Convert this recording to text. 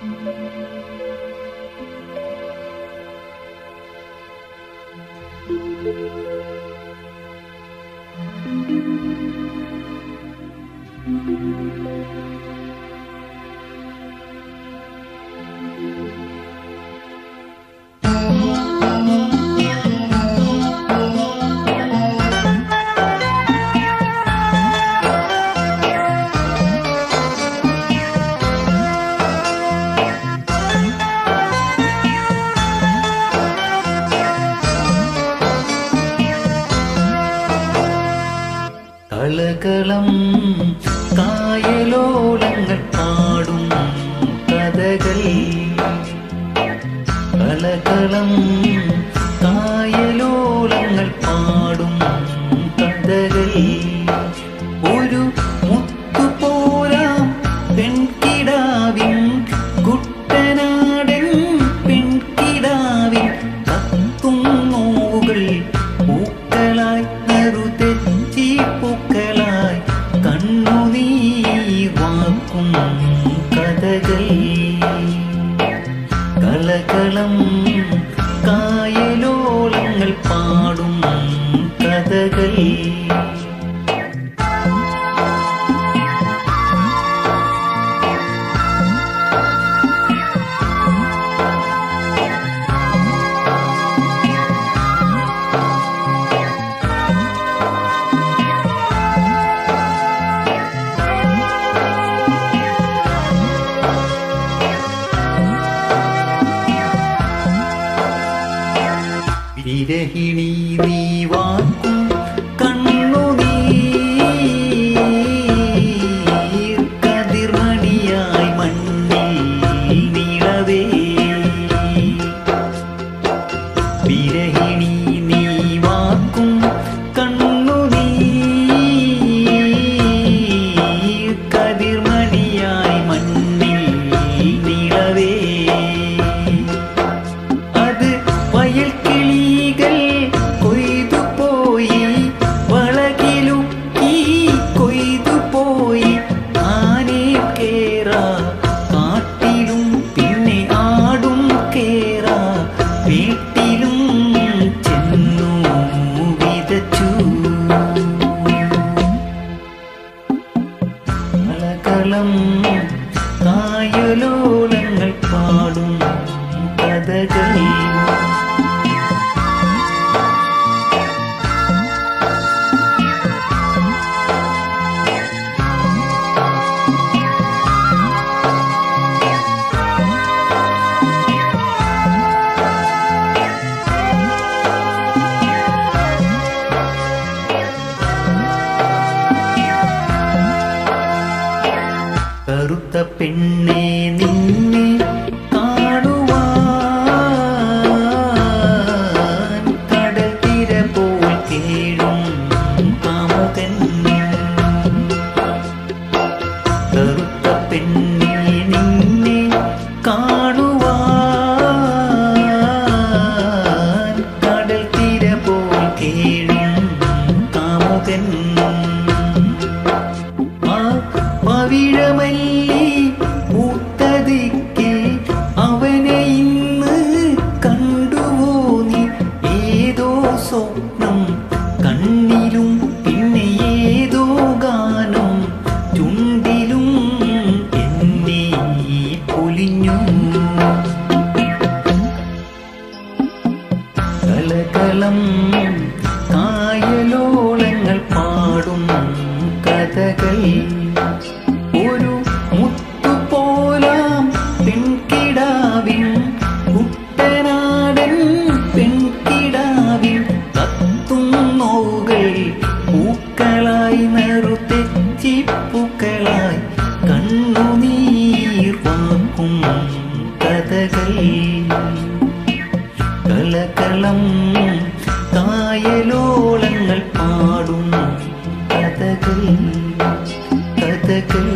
thank you. കഥകളം കായലോളങ്ങൾ പാടും കഥകൾ. കലകളം കായലോളങ്ങൾ தாளம் தாயுலூலங்கள் பாடும். കറുത്ത പെണ്ണേ നിന്നെ മാവിഴമല്ലി മൂത്തതിക്കിൽ അവനെ ഇന്ന് കണ്ടുവോ നീ? ഏതോ സ്വപ്നം കണ്ണിലും പിന്നെ ഏതോ ഗാനം ചുണ്ടിലും എന്നെ പൊലിഞ്ഞു. കലകലം കായലോളങ്ങൾ പാടും കഥകൾ. கதகை கலகலம் காயலோலங்கள் பாடும் கதகை கதகை